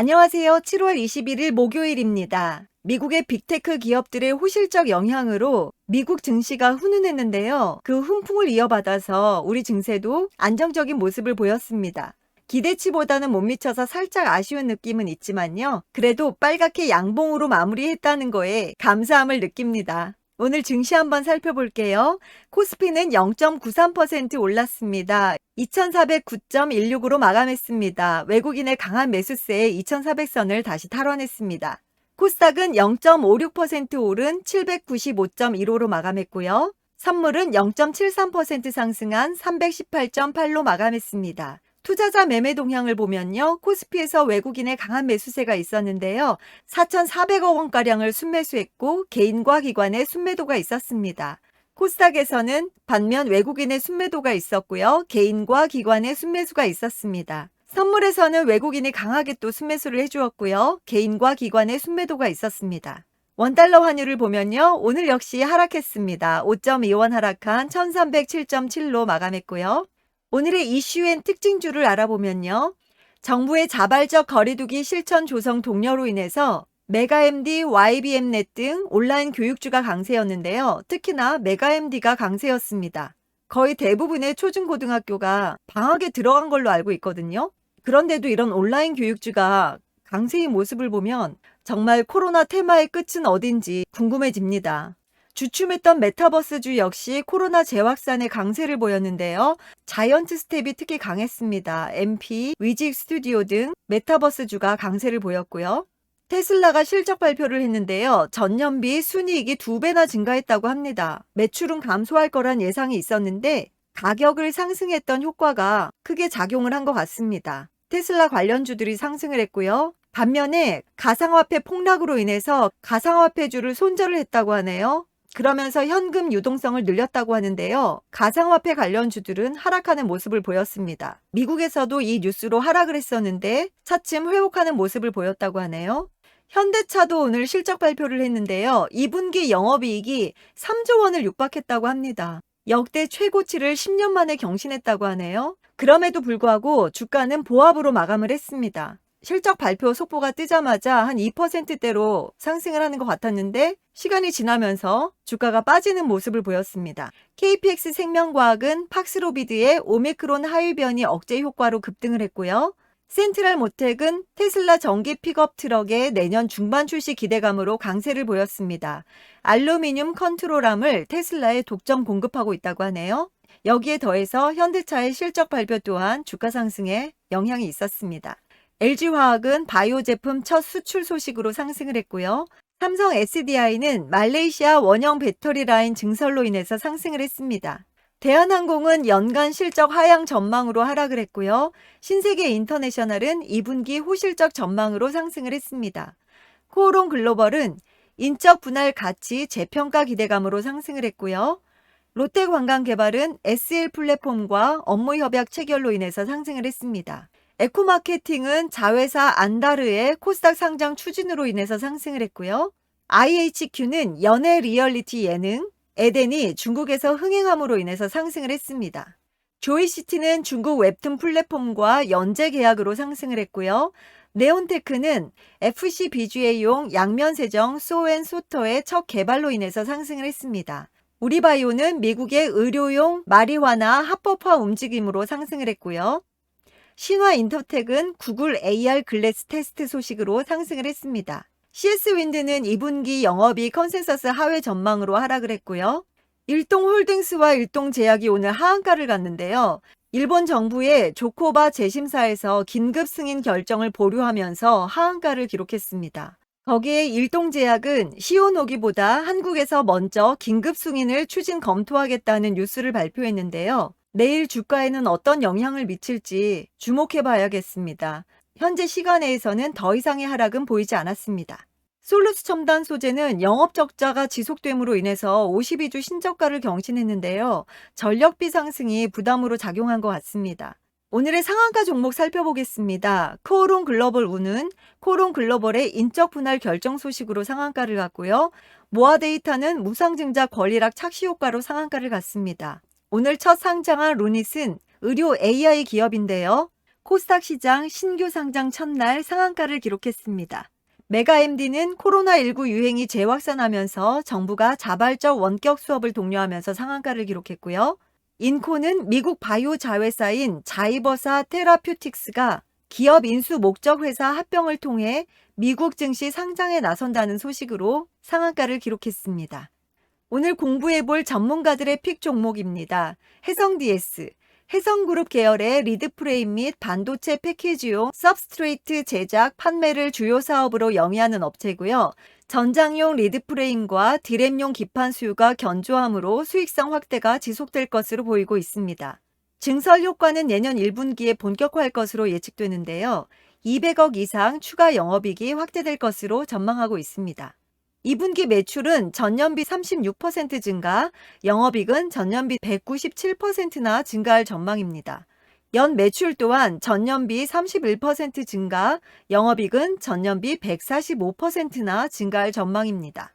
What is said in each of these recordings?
안녕하세요. 7월 21일 목요일입니다. 미국의 빅테크 기업들의 호실적 영향으로 미국 증시가 훈훈했는데요. 그 훈풍을 이어받아서 우리 증세도 안정적인 모습을 보였습니다. 기대치보다는 못 미쳐서 살짝 아쉬운 느낌은 있지만요. 그래도 빨갛게 양봉으로 마무리했다는 거에 감사함을 느낍니다. 오늘 증시 한번 살펴볼게요. 코스피는 0.93% 올랐습니다. 2409.16으로 마감했습니다. 외국인의 강한 매수세에 2400선을 다시 탈환했습니다. 코스닥은 0.56% 오른 795.15로 마감했고요. 선물은 0.73% 상승한 318.8로 마감했습니다. 투자자 매매 동향을 보면요. 코스피에서 외국인의 강한 매수세가 있었는데요. 4,400억 원가량을 순매수했고 개인과 기관의 순매도가 있었습니다. 코스닥에서는 반면 외국인의 순매도가 있었고요. 개인과 기관의 순매수가 있었습니다. 선물에서는 외국인이 강하게 또 순매수를 해주었고요. 개인과 기관의 순매도가 있었습니다. 원달러 환율을 보면요. 오늘 역시 하락했습니다. 5.2원 하락한 1307.7로 마감했고요. 오늘의 이슈엔 특징주를 알아보면요. 정부의 자발적 거리두기 실천 조성 독려로 인해서 메가MD, YBM넷 등 온라인 교육주가 강세였는데요. 특히나 메가MD가 강세였습니다. 거의 대부분의 초중고등학교가 방학에 들어간 걸로 알고 있거든요. 그런데도 이런 온라인 교육주가 강세의 모습을 보면 정말 코로나 테마의 끝은 어딘지 궁금해집니다. 주춤했던 메타버스주 역시 코로나 재확산의 강세를 보였는데요. 자이언트 스텝이 특히 강했습니다. MP, 위직 스튜디오 등 메타버스주가 강세를 보였고요. 테슬라가 실적 발표를 했는데요. 전년비 순이익이 두 배나 증가했다고 합니다. 매출은 감소할 거란 예상이 있었는데 가격을 상승했던 효과가 크게 작용을 한 것 같습니다. 테슬라 관련주들이 상승을 했고요. 반면에 가상화폐 폭락으로 인해서 가상화폐주를 손절을 했다고 하네요. 그러면서 현금 유동성을 늘렸다고 하는데요. 가상화폐 관련 주들은 하락하는 모습을 보였습니다. 미국에서도 이 뉴스로 하락을 했었는데 차츰 회복하는 모습을 보였다고 하네요. 현대차도 오늘 실적 발표를 했는데요. 2분기 영업이익이 3조 원을 육박했다고 합니다. 역대 최고치를 10년 만에 경신했다고 하네요. 그럼에도 불구하고 주가는 보합으로 마감을 했습니다. 실적 발표 속보가 뜨자마자 한 2%대로 상승을 하는 것 같았는데 시간이 지나면서 주가가 빠지는 모습을 보였습니다. KPX 생명과학은 팍스로비드의 오미크론 하위 변이 억제 효과로 급등을 했고요. 센트럴 모텍은 테슬라 전기 픽업 트럭의 내년 중반 출시 기대감으로 강세를 보였습니다. 알루미늄 컨트롤함을 테슬라에 독점 공급하고 있다고 하네요. 여기에 더해서 현대차의 실적 발표 또한 주가 상승에 영향이 있었습니다. LG화학은 바이오 제품 첫 수출 소식으로 상승을 했고요. 삼성 SDI는 말레이시아 원형 배터리 라인 증설로 인해서 상승을 했습니다. 대한항공은 연간 실적 하향 전망으로 하락을 했고요. 신세계 인터내셔널은 2분기 호실적 전망으로 상승을 했습니다. 코오롱 글로벌은 인적 분할 가치 재평가 기대감으로 상승을 했고요. 롯데관광개발은 SL 플랫폼과 업무 협약 체결로 인해서 상승을 했습니다. 에코마케팅은 자회사 안다르의 코스닥 상장 추진으로 인해서 상승을 했고요. IHQ는 연예 리얼리티 예능, 에덴이 중국에서 흥행함으로 인해서 상승을 했습니다. 조이시티는 중국 웹툰 플랫폼과 연재 계약으로 상승을 했고요. 네온테크는 FC BGA용 양면 세정 소앤 소터의 첫 개발로 인해서 상승을 했습니다. 우리바이오는 미국의 의료용 마리화나 합법화 움직임으로 상승을 했고요. 신화 인터텍은 구글 AR 글래스 테스트 소식으로 상승을 했습니다. CS 윈드는 2분기 영업이 컨센서스 하회 전망으로 하락을 했고요. 일동 홀딩스와 일동 제약이 오늘 하한가를 갔는데요. 일본 정부의 조코바 재심사에서 긴급 승인 결정을 보류하면서 하한가를 기록했습니다. 거기에 일동제약은 시오노기보다 한국에서 먼저 긴급 승인을 추진 검토하겠다는 뉴스를 발표했는데요. 내일 주가에는 어떤 영향을 미칠지 주목해 봐야겠습니다. 현재 시간에서는 더 이상의 하락은 보이지 않았습니다. 솔루스 첨단 소재는 영업 적자가 지속됨으로 인해서 52주 신저가를 경신했는데요. 전력비 상승이 부담으로 작용한 것 같습니다. 오늘의 상한가 종목 살펴보겠습니다. 코오롱 글로벌 우는 코오롱 글로벌의 인적 분할 결정 소식으로 상한가를 갔고요. 모아 데이터는 무상증자 권리락 착시 효과로 상한가를 갔습니다. 오늘 첫 상장한 루닛은 의료 AI 기업인데요. 코스닥 시장 신규 상장 첫날 상한가를 기록했습니다. 메가MD는 코로나19 유행이 재확산하면서 정부가 자발적 원격 수업을 독려하면서 상한가를 기록했고요. 인코는 미국 바이오 자회사인 자이버사 테라퓨틱스가 기업 인수 목적 회사 합병을 통해 미국 증시 상장에 나선다는 소식으로 상한가를 기록했습니다. 오늘 공부해 볼 전문가들의 픽 종목입니다. 해성DS, 해성그룹 계열의 리드프레임 및 반도체 패키지용 서브스트레이트 제작, 판매를 주요 사업으로 영위하는 업체고요. 전장용 리드프레임과 디램용 기판 수요가 견조함으로 수익성 확대가 지속될 것으로 보이고 있습니다. 증설 효과는 내년 1분기에 본격화할 것으로 예측되는데요. 200억 이상 추가 영업이익이 확대될 것으로 전망하고 있습니다. 2분기 매출은 전년비 36% 증가, 영업이익은 전년비 197%나 증가할 전망입니다. 연 매출 또한 전년비 31% 증가, 영업이익은 전년비 145%나 증가할 전망입니다.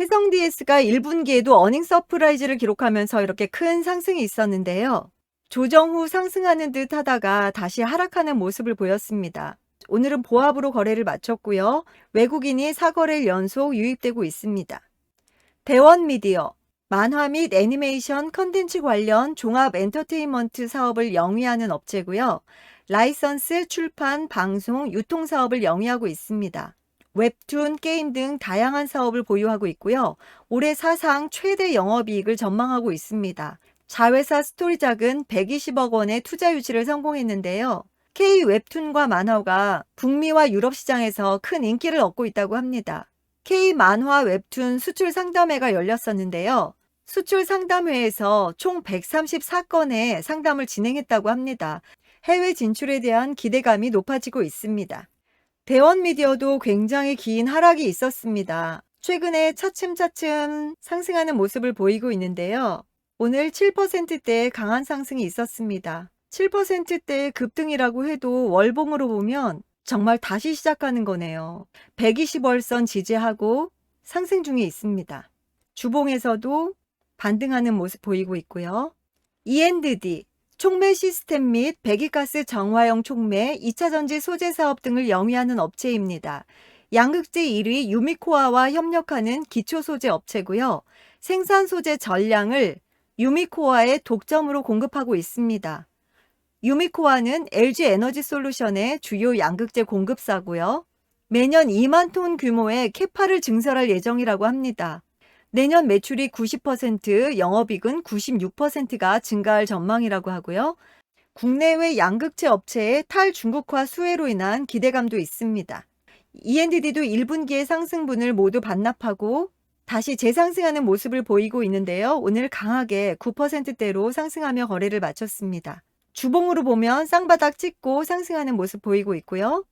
해성DS가 1분기에도 어닝 서프라이즈를 기록하면서 이렇게 큰 상승이 있었는데요. 조정 후 상승하는 듯 하다가 다시 하락하는 모습을 보였습니다. 오늘은 보합으로 거래를 마쳤고요. 외국인이 사거래일 연속 유입되고 있습니다. 대원 미디어, 만화 및 애니메이션 컨텐츠 관련 종합 엔터테인먼트 사업을 영위하는 업체고요. 라이선스, 출판, 방송, 유통 사업을 영위하고 있습니다. 웹툰, 게임 등 다양한 사업을 보유하고 있고요. 올해 사상 최대 영업이익을 전망하고 있습니다. 자회사 스토리작은 120억 원의 투자 유치를 성공했는데요. K 웹툰과 만화가 북미와 유럽 시장에서 큰 인기를 얻고 있다고 합니다. K 만화 웹툰 수출 상담회가 열렸었는데요. 수출 상담회에서 총 134건의 상담을 진행했다고 합니다. 해외 진출에 대한 기대감이 높아지고 있습니다. 대원 미디어도 굉장히 긴 하락이 있었습니다. 최근에 차츰차츰 상승하는 모습을 보이고 있는데요. 오늘 7%대 강한 상승이 있었습니다. 7%대 급등이라고 해도 월봉으로 보면 정말 다시 시작하는 거네요. 120월선 지지하고 상승 중에 있습니다. 주봉에서도 반등하는 모습 보이고 있고요. E&D, 촉매 시스템 및 배기가스 정화용 촉매, 2차 전지 소재 사업 등을 영위하는 업체입니다. 양극재 1위 유미코아와 협력하는 기초 소재 업체고요. 생산 소재 전량을 유미코아의 독점으로 공급하고 있습니다. 유미코아는 LG 에너지 솔루션의 주요 양극재 공급사고요. 매년 2만 톤 규모의 캐파를 증설할 예정이라고 합니다. 내년 매출이 90%, 영업이익은 96%가 증가할 전망이라고 하고요. 국내외 양극재 업체의 탈중국화 수혜로 인한 기대감도 있습니다. E&D도 1분기의 상승분을 모두 반납하고 다시 재상승하는 모습을 보이고 있는데요. 오늘 강하게 9%대로 상승하며 거래를 마쳤습니다. 주봉으로 보면 쌍바닥 찍고 상승하는 모습 보이고 있고요.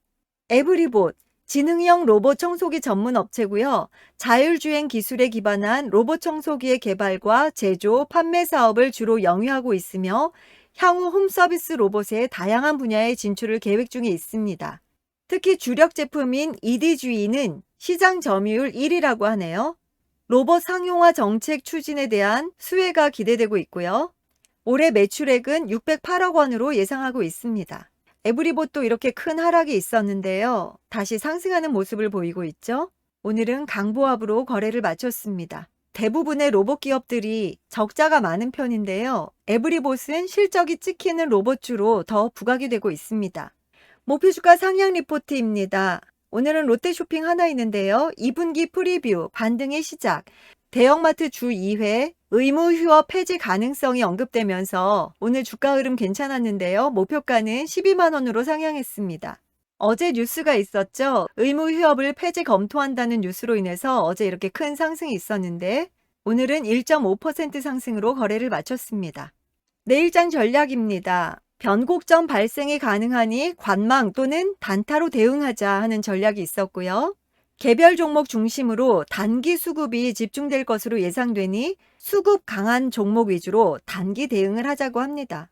에브리봇, 지능형 로봇 청소기 전문 업체고요. 자율주행 기술에 기반한 로봇 청소기의 개발과 제조, 판매 사업을 주로 영위하고 있으며 향후 홈서비스 로봇의 다양한 분야에 진출을 계획 중에 있습니다. 특히 주력 제품인 EDGE는 시장 점유율 1위라고 하네요. 로봇 상용화 정책 추진에 대한 수혜가 기대되고 있고요. 올해 매출액은 608억 원으로 예상하고 있습니다. 에브리봇도 이렇게 큰 하락이 있었는데요. 다시 상승하는 모습을 보이고 있죠. 오늘은 강보합으로 거래를 마쳤습니다. 대부분의 로봇 기업들이 적자가 많은 편인데요. 에브리봇은 실적이 찍히는 로봇주로 더 부각이 되고 있습니다. 목표주가 상향 리포트입니다. 오늘은 롯데쇼핑 하나 있는데요. 2분기 프리뷰, 반등의 시작, 대형마트 주 2회, 의무 휴업 폐지 가능성이 언급되면서 오늘 주가 흐름 괜찮았는데요. 목표가는 12만 원으로 상향했습니다. 어제 뉴스가 있었죠. 의무 휴업을 폐지 검토한다는 뉴스로 인해서 어제 이렇게 큰 상승이 있었는데 오늘은 1.5% 상승으로 거래를 마쳤습니다. 내일장 전략입니다. 변곡점 발생이 가능하니 관망 또는 단타로 대응하자 하는 전략이 있었고요. 개별 종목 중심으로 단기 수급이 집중될 것으로 예상되니 수급 강한 종목 위주로 단기 대응을 하자고 합니다.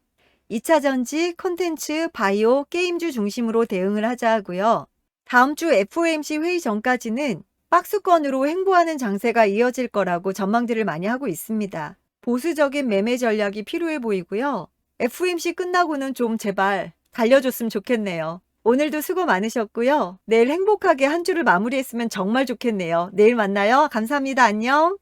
2차 전지, 콘텐츠, 바이오, 게임주 중심으로 대응을 하자 하고요. 다음 주 FOMC 회의 전까지는 박스권으로 행보하는 장세가 이어질 거라고 전망들을 많이 하고 있습니다. 보수적인 매매 전략이 필요해 보이고요. FOMC 끝나고는 좀 제발 달려줬으면 좋겠네요. 오늘도 수고 많으셨고요. 내일 행복하게 한 주를 마무리했으면 정말 좋겠네요. 내일 만나요. 감사합니다. 안녕.